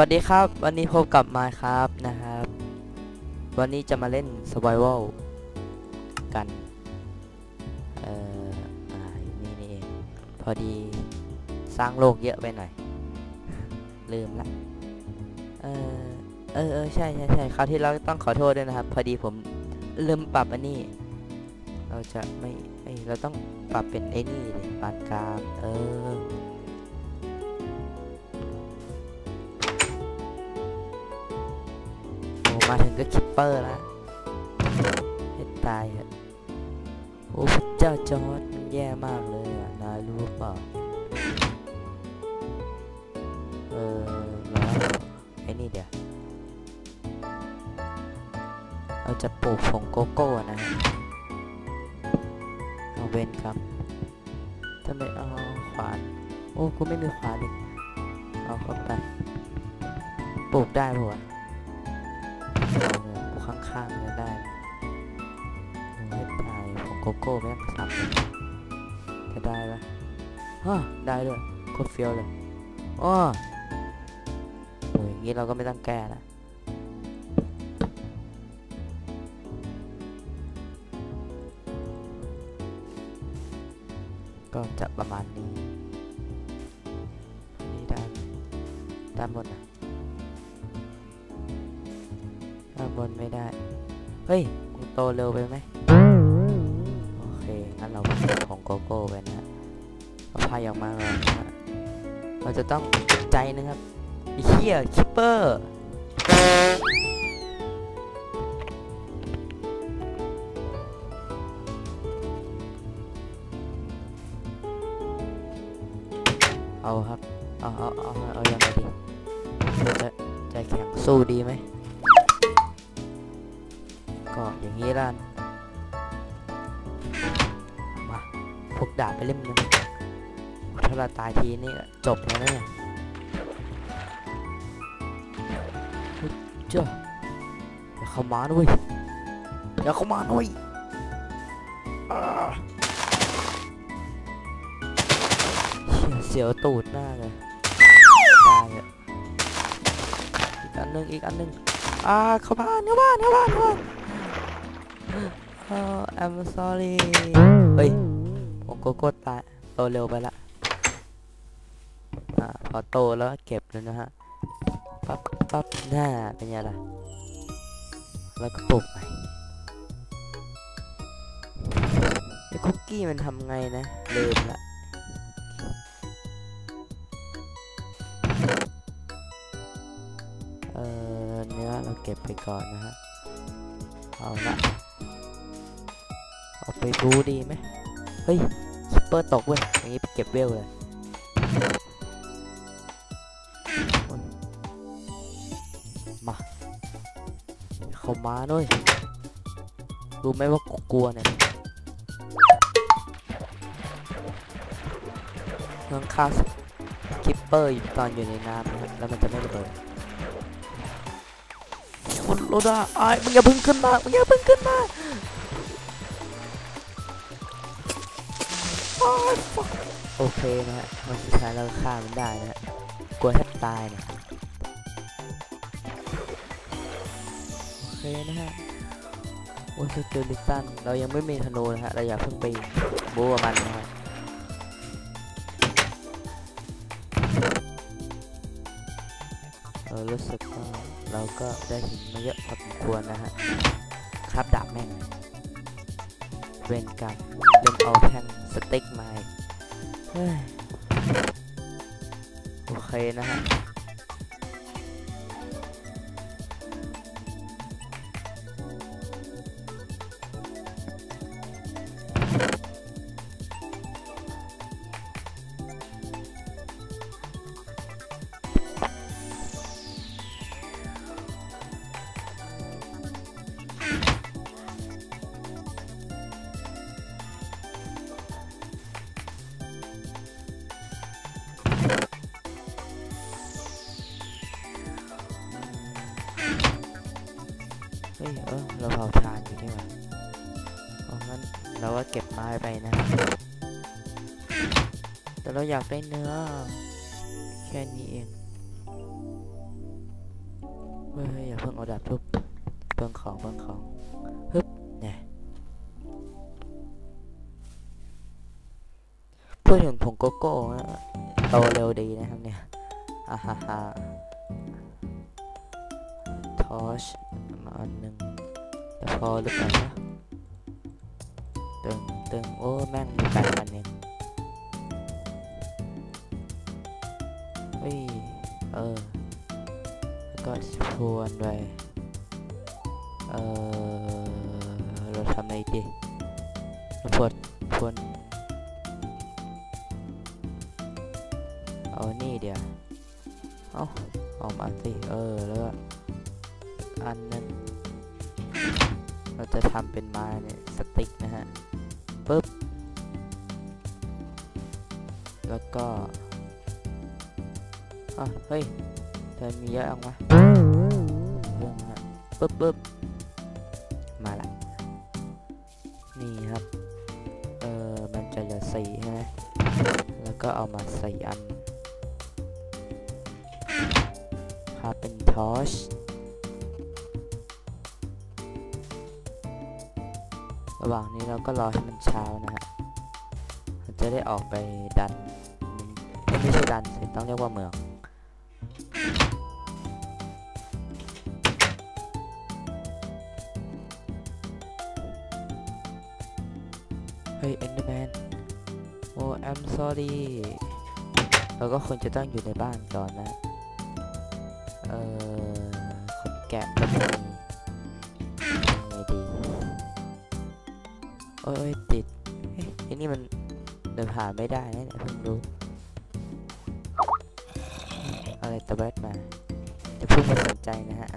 สวัสดีครับ วันนี้พบกับมาครับนะครับ วันนี้จะมาเล่น Survival กัน เอ่ออ่านี่นี่เองพอดีสร้างโลกเยอะไปหน่อย ลืมละ เออเออเออใช่ใช่ใช่คราวที่เราต้องขอโทษด้วยนะครับ พอดีผมลืมปรับอันนี้ เราจะไม่ไม่เราต้องปรับเป็นไอ้นี่ดิปานกลางเออ มาถึงก็คิปเปอร์ล้วให้ตายอะโอ้พระเจ้าจอร์ดมันแย่มากเลยอะนายรู้เปล่าเออแล้วไอ้นี่เดี๋ยวเราจะปลูกผงโกโก้นะฮะเอาเวนครับทำไมเอาขวานโอ้กูไม่มีขวานอีกเอาเข้าไปปลูกได้ปะวะ ข้างๆเลยได้โอ้ยตายของโกโก้แม่งสับจะได้ปะฮะได้ด้วยโคตรเฟี้ยวเลยอ้อโอ้ยอย่างงี้เราก็ไม่ต้องแก้ละก็จะประมาณนี้นี่ได้ไหมได้หมดนะข้างบน ได้ เฮ้ยมึงโตเร็วไปไหมโอเค งั้นเราก็เก็บของโกโก้ไปนะฮะเอาพายออกมาเลยนะเราจะต้องใจนะครับไอ้เหี้ยคิปเปอร์เอาครับ เอาเอาเอาเอายังไงดีเราจะใจแข็งสู้ดีไหม อย่างนี้ล่ะมาพกดาบไปเล่มนึงถ้าเราตายทีนี่จบแล้วนะเนี่ยเจ้าอย่าเข้ามาด้วยอย่าเข้ามาด้วยอ่าเชี่ยเสียวตูดหน้าเลยตายอะอีกอันนึงอีกอันนึงอ่าเข้าบ้านเข้าบ้านเข้าบ้านเข้าบ้าน I'm sorry เฮ้ยผมโกโก้ตายโตเร็วไปละอ่าพอโตแล้วเก็บเลยนะฮะ ปั๊บปั๊บหน้าเป็นไงล่ะ แล้วก็ปลูกใหม่ไอ้คุกกี้มันทำไงนะลืมละเออเนื้อเราเก็บไปก่อนนะฮะ เอาละ เอาไปบูดีไหมเฮ้ยคิปเปอร์ตกเว้ยอย่างนี้ไปเก็บเวลเลยมาเข้ามาด้วยรู้ไหมว่ากูกลัวเนี่ยเรื่องฆ่าคิปเปอร์ตอนอยู่ในน้ำนะแล้วมันจะไม่ระเบิดคุณโรดาไอ้มึงอย่าเพึ่งขึ้นมา มึงอย่าเพึ่งขึ้นมา โอเคนะฮะมันสุดท้ายเราฆ่ามันได้นะฮะกลัวแทบตายเนี่ยโอเคนะฮะโอ้ยสเกลิตันเรายังไม่มีธนูนะฮะเราอย่าเพิ่งไปบู๊กับมันนะฮะเรารู้สึกว่าเราก็ได้หินมาเยอะพอสมควรนะฮะครับดาบแม่งเวนกรรมเล่นเอาแท่ง เต็กมาเฮ้ยโอเคนะฮะ เราเผาถ่านอยู่นี่หว่าเพราะงั้นเราก็เก็บไม้ไปนะ แต่เราอยากได้เนื้อ แค่นี้เองฮ้ยอย่าเพิ่งเอาดาบทุบเพิ่งของเพิ่งของฮึบเนี่ยพูดถึงผงโกโก้นะโตเร็วดีนะครับเนี่ยอ่าฮ่าฮ่าทอชมาอันหนึ่ง พอหรือเปล่านะตึงตึงโอ้แม่งมีแปดอันเองเฮ้ยเออแล้วก็ทวนไปเออเราทำอะไรดีเราพวดทวนเอานี่เดี๋ยวเอาออกมาสิเออแล้วอันนั้น จะทำเป็นไม้เนี่ยสติ๊กนะฮะปึ๊บ แล้วก็อะเฮ้ยเธอมีเยอะเอามาเรื่องฮะปึ๊บปึ๊บมาละ นี่ครับ เออมันจะเหลือสี่ใช่ไหมแล้วก็เอามาใส่อันพาเป็นทอช ระหว่างนี้เราก็รอให้มันเช้านะฮะเราจะได้ออกไปดันไม่ใช่ดันสิต้องเรียกว่าเมืองเฮ้ยเอ็นเดอร์แมนโอ้ I'm sorry เราก็ควรจะต้องอยู่ในบ้านก่อนนะ เออคนแกะก็ไม่มียังไงดี อ้ยติดไอ้นี่มันเดินผ่านไม่ได้นะเนี่ยเพิ่งรู้อะไรตะแวดมาจะพูดไม่สนใจนะฮะ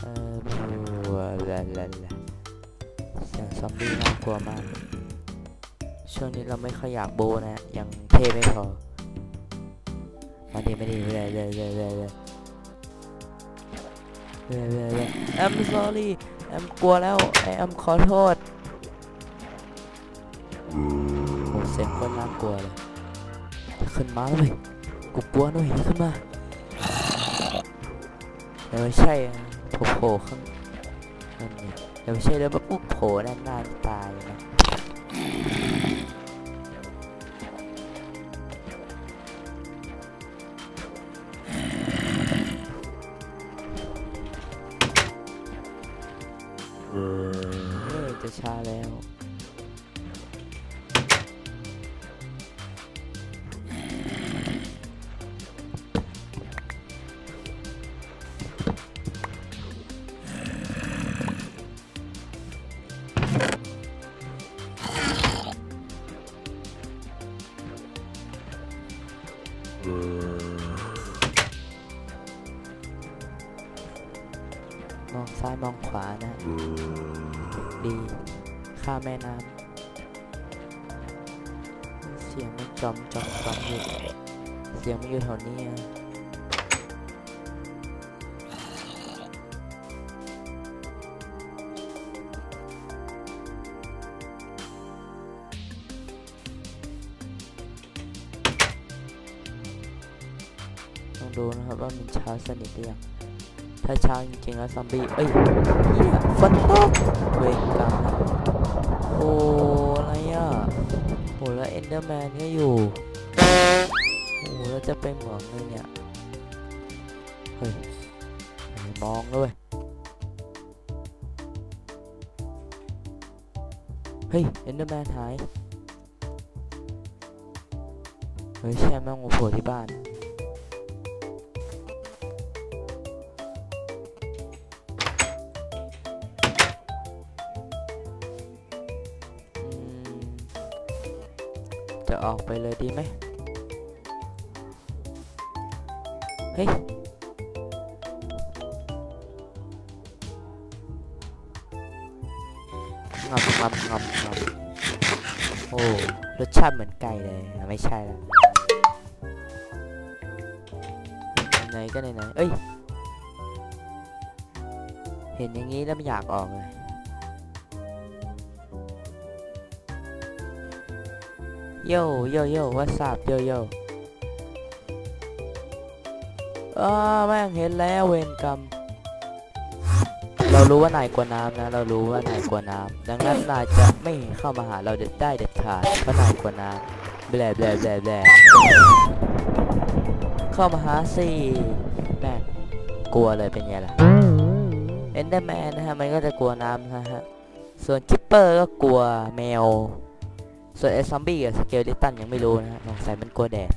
เออบัวละละละเสียงซอมบี้น่ากลัวมาก ช่วงนี้เราไม่ค่อยอยากโบนะฮะยังเท่ไม่พอมาดีไม่ดีเลยเลยเลยเลยเลยเลยเลยเล แอมกลัวแล้วแอมขอโทษโหเสียงคนน่ากลัวเลยขึ้นมาเลยกูกลัวหน่อยขึ้นมาแต่ไม่ใช่อะโผล่โผล่ข้างนั่นไงแต่ไม่ใช่แล้วมาปุ๊บโผล่ด้านหน้าตายนะ มองซ้ายมองขวานะ ดี ข้ามแม่น้ำ เสียงมันจอมจอมจอมอยู่ เสียงมันอยู่แถวนี้อะต้องดูนะครับว่ามันเช้าสนิทหรือยัง ถ้าเช้าจริงๆแล้วซอมบี้ เอ้ยเหี้ยฝนตกเวรกรรมนโอ้อะไรอะโอ้แล้วเอนเดอร์แมนก็อยู่โอ้แล้วจะไปเหมืองเลยเนี่ย เฮ้ยมองด้วยเฮ้ยเอนเดอร์แมนหาย เฮ้ยแช่แม่งโผล่ที่บ้าน ออกไปเลยดีไหมเฮ้ยงับงับงับงับโอ้รสชาติเหมือนไก่เลยไม่ใช่แล้วไหนก็ไหนไหนเอ้ย เห็นอย่างนี้แล้วไม่อยากออกเลย โยโยโย่ what's up โยโย่อ้าแม่งเห็นแล้วเวรกรรม เรารู้ว่านายกลัวน้ำนะ เรารู้ว่านายกลัวน้ำดังนั้นนายจะไม่เข้ามาหาเราเด็ดได้เด็ดขาดเพราะนายกลัวน้ำแบลแบลแบลแบลเข้ามาหาสิแม่งกลัวเลยเป็นไงล่ะเอนเดอร์แมนนะฮะมันก็จะกลัวน้ำนะฮะส่วนคิปเปอร์ก็กลัวแมว ส่วนไอ้ซอมบี้กับสเกลลิตันยังไม่รู้นะฮะสงสัยมันกลัวแดด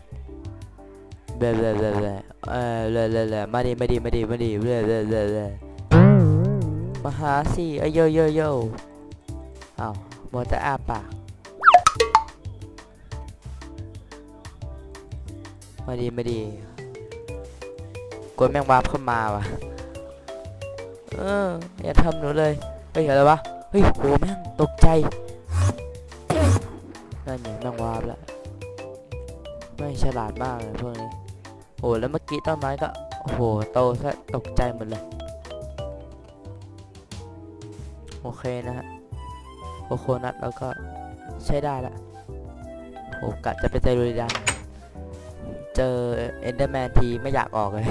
เบลเบลเบลเบลเออเบลเบลเบลมาดิมาดิมาดิมาดิเบลเบลเบลมาหาสิเอ้ยโยโยโยอ้าวมัวแต่อาปากมาดีมาดีกลัวแมงวาเข้ามาว่ะเอออย่าทำหนูเลยเฮ้ยอะไรวะเฮ้ยโหแม่งตกใจ นั่นไงแมงวาบละแม่ฉลาดมากเลยพวกนี้โอ้แล้วเมื่อกี้ต้นไม้ก็โอ้โหโตซะตกใจหมดเลย โอเคนะฮะโอโคนัทแล้วก็ใช้ได้ละโอ้กะจะไปเจอรูดันเจอเอนเดอร์แมนทีไม่อยากออกเลย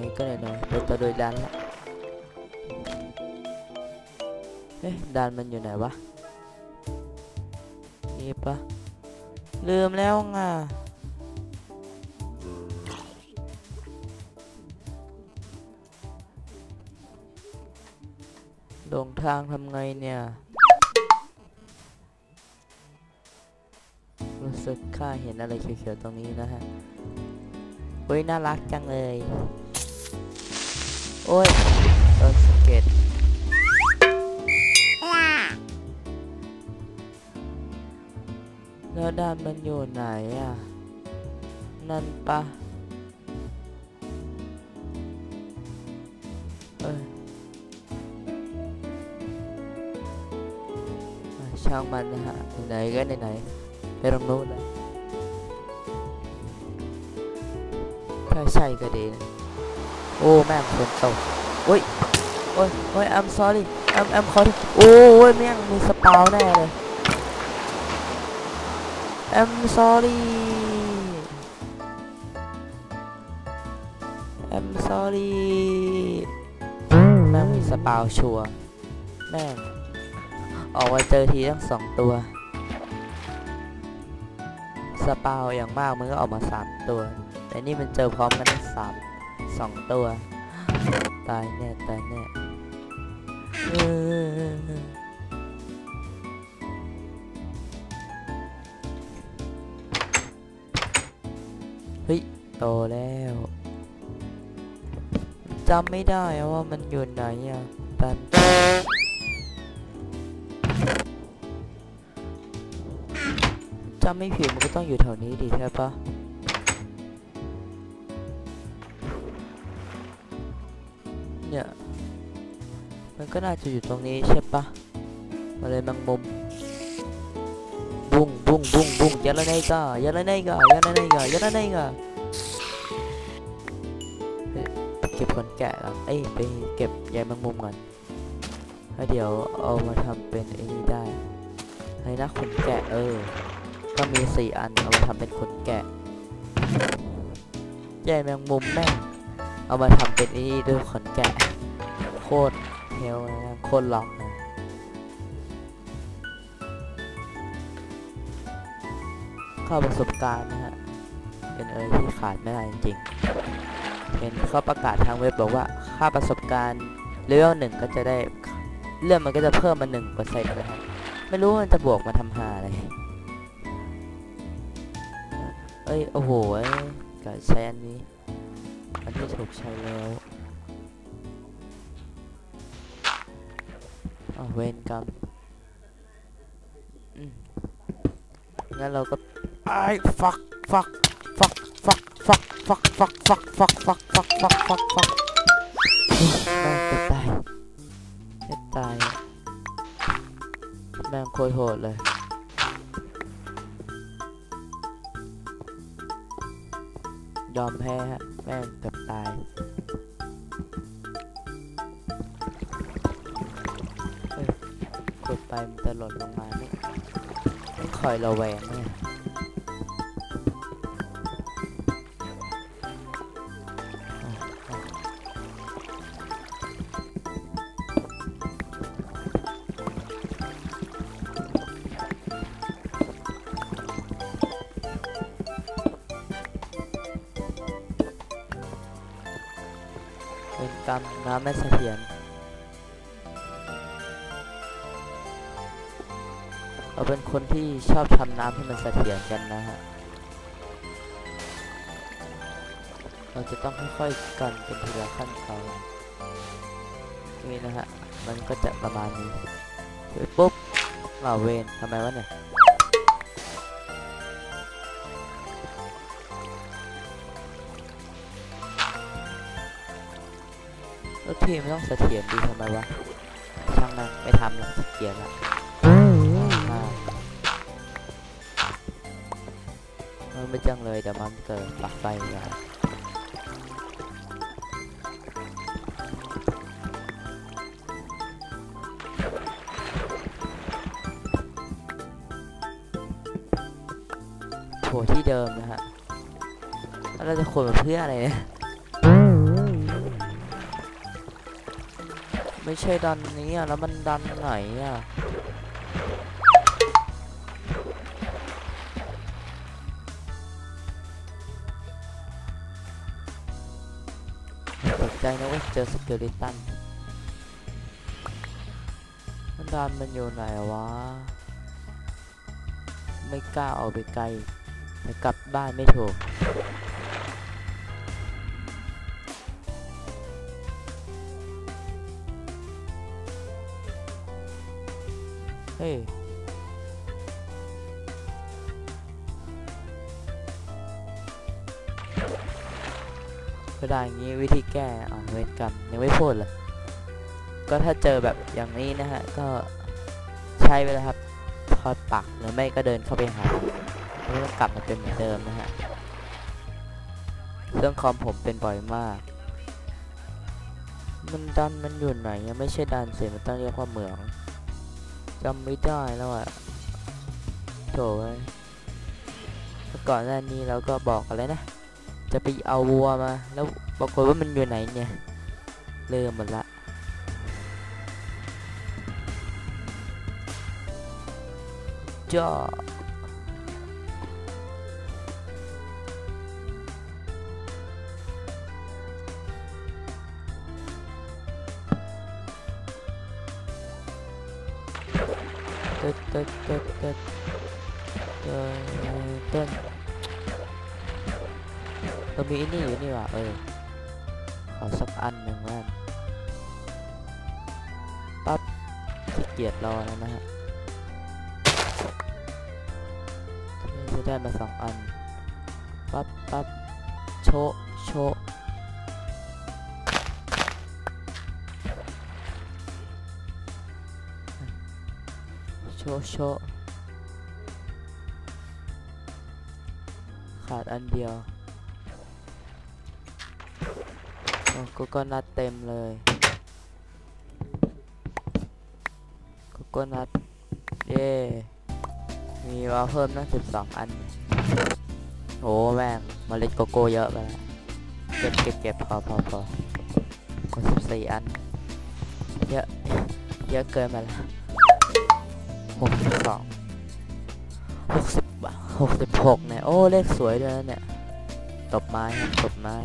หนๆก็ไหนๆไปตัวโดยดันละเอ๊ะดันมันอยู่ไหนวะนี่ปะลืมแล้วไง ทางทำไงเนี่ย รู้สึกข้าเห็นอะไรเขียวๆตรงนี้นะฮะเฮ้ยน่ารักจังเลย โอ้ยโดนสเก็ดแล้วดานมันอยู่ไหนอะ นั่นปะางมันนะฮะไหนก็ไหนๆไปตรงนู้นเลยถ้าใช่ก็ดีนะโอ้แม่งฝนตกโอ้ยโอ้ยโอ้ย I'm sorry I'm I'm sorry โอ้ยแม่งมีสปาวแน่เลย I'm sorry I'm sorry แม่งมีสปาวชัวแม่ง ออกมาเจอทีทั้งสองตัว สปาวอย่างมากมันก็ออกมาสามตัว แต่นี่มันเจอพร้อมกันทั้งสามสองตัว ตายแน่ตายแน่เออโตแล้วจำไม่ได้ว่ามันอยู่ไหนอะตั จำไม่ผิดมันก็ต้องอยู่แถวนี้ดิใช่ปะเนี่ย มันก็น่าจะอยู่ตรงนี้ใช่ปะมาเลยแมงมุมบุ้งบุ้งบุ้งบุ้งยาละไนกายาละไนกายาละไนกายาละไนกาเก็บขนแกะก่อนเอ้ยไปเก็บใยแมงมุมก่อนแล้วเดี๋ยวเอามาทำเป็นไอ้นี่ได้ไอ้นะขนแกะเออ ก็มีสี่อันเอามาทำเป็นขนแกะใยแมงมุมแม่งเอามาทำเป็นอ้นี่ด้วยขนแกะ โคตรเฮลนะโคตรล็อกนะเข้าประสบการณ์นะฮะ เป็นอะไรที่ขาดไม่ได้จริงๆเห็นเขาประกาศทางเว็บบอกว่าค่าประสบการณ์เลเวลหนึ่งก็จะได้เลื่อนมันก็จะเพิ่มมาหนึ่งเปอร์เซ็นต์เลยครับไม่รู้มันจะบวกมาทำหาอะไร อ้ย โอ้โหเอ้ยก็ใช้อันนี้ อันที่ถูกใช้แล้วอ้าวเวนกรรมอืมงั้นเราก็ไอ้ฟักฟักฟักฟักฟักฟักฟักฟักฟักฟักฟักฟักฟักฟักแม่งจะตายจะตายอะแม่งโคตรโหดเลย ยอมแพ้ฮะ แม่งเกือบตาย เอ้ยกดไปมันจะหล่นลงมาไม่ไม่คอยระแวงเนี่ย เป็นกรรมน้ำไม่เสถียรเราเป็นคนที่ชอบทำน้ำให้มันเสถียรกันนะฮะ เราจะต้องค่อยๆกันเป็นทีละขั้นตอนนี่นะฮะ มันก็จะประมาณนี้เฮ้ยปุ๊บเอาเวนทำไมวะเนี่ย แล้วทีมนต้องเสถียรดีทำไมวะช่างมันไม่ทำหรอกขี้เกียจละมันไม่จังเลยแต่มันเกิดปลักไฟอะโถที่เดิมนะฮะแล้วเราจะขนเพื่ออะไรเนี่ย ไม่ใช่ดันนี้อะ แล้วมันดันไหนอะ ตกใจนะเว่าเจอสเกลิตันมันดานมันอยู่ไหนวะ ไม่กล้าเอาไปไกลแต่กลับบ้านไม่ถูก ก็ได้อย่างนี้วิธีแก้เอาเวทกรรมยังไม่พูดเลยก็ถ้าเจอแบบอย่างนี้นะฮะ ก็ใช้ไปเลยครับทอดปักหรือไม่ก็เดินเข้าไปหาแล้วก็กลับมาเป็นเหมือนเดิมนะฮะเรื่องคอมผมเป็นบ่อยมาก มันดันมันอยู่ไหนยังไม่ใช่ดันเสียมันต้องเรียกว่าเหมือง จำไม่ได้แล้วอะโถเมื่อก่อนหน้านี้เราก็บอกอะไรนะ จะไปเอาวัวมา แล้วปรากฏว่ามันอยู่ไหนเนี่ย เริ่มหมดละจ้า ต้นเต้นเต้นเต้นเต้นเต้นเรามีอ้นี่อยู่นี่ว่ะเออขอสักอันหนึ่งแล้วปั๊บขี้เกียจรอแล้วนะฮะจะได้มาสองอันปั๊บปั๊บโชะโช โชขาดอันเดียวโกโก้นัทเต็มเลยโกโก้นัทเย่มีมาเพิ่มนะสิบสองอันโอ้แม่งเมล็ดโกโก้เยอะไปแล้วเก็บเก็บเก็บพอพอพอก็สิบสี่อันเยอะเยอะเกินไปแล้ว หกสิบสองหกสิบหกสิบหกเนี่ย โอ้ เลขสวยด้วยนะเนี่ย ตบไม้ ตบไม้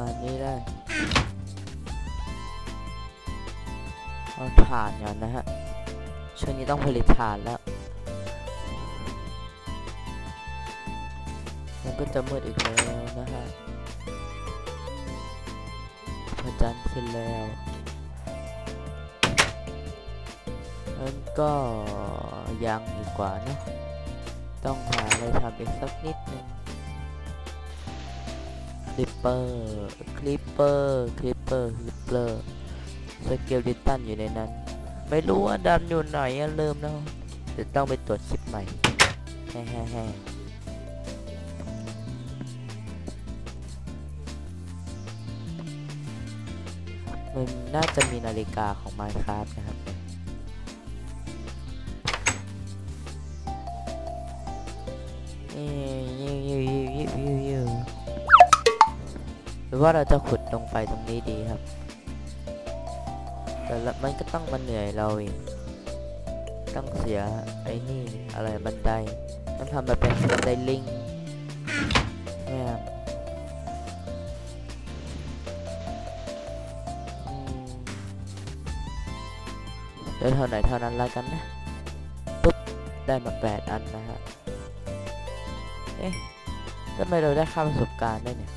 มาณนี้ได้เอาถ่านก่อนนะฮะช่วงนี้ต้องผลิตถ่านแล้วมันก็จะมืดอีกแล้วนะฮะพระจันทร์ขึ้นแล้วนั้นก็ยังดีกว่าเนอะต้องหาอะไรทำอีกสักนิด ลิปเปอร์คลิปเปอร์คลิปเปอร์คลิปเปอร์สเกลดิตันอยู่ในนั้น ไม่รู้ว่าดันอยู่ไหนลืมแล้วเดี๋ยวต้องไปตรวจชิปใหม่แฮ่แฮ่แฮ่มันน่าจะมีนาฬิกาของ Minecraft นะครับ ว่าเราจะขุดลงไปตรงนี้ดีครับ แต่ละมันก็ต้องมาเหนื่อยเราเองต้องเสียไอ้นี่อะไรบันไดต้องทำมาเป็นบันไดลิงแม่งอืมเดี๋ยวเท่าไหนเท่านั้นล้วกันนะปุ๊บได้มาแปดอันนะฮะเอ๊ะทำไมเราได้ค่าประสบการณ์ได้เนี่ย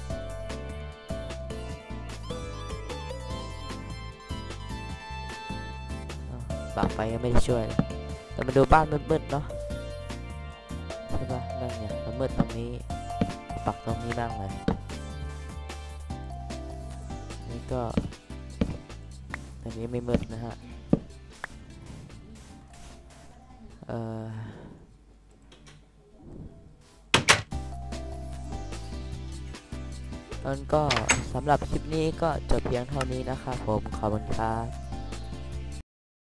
อ้าวปากไฟก็ไม่ได้ช่วยแต่มาดูบ้านมืดๆเนาะใช่ปะนั่นเนี่ยมันมืดตรงนี้ ปักตรงนี้บ้างเลยนี่ก็ตรงนี้ไม่มืดนะฮะเอ่อนั้นก็สำหรับคลิปนี้ก็จบเพียงเท่านี้นะครับผมขอบคุณครับ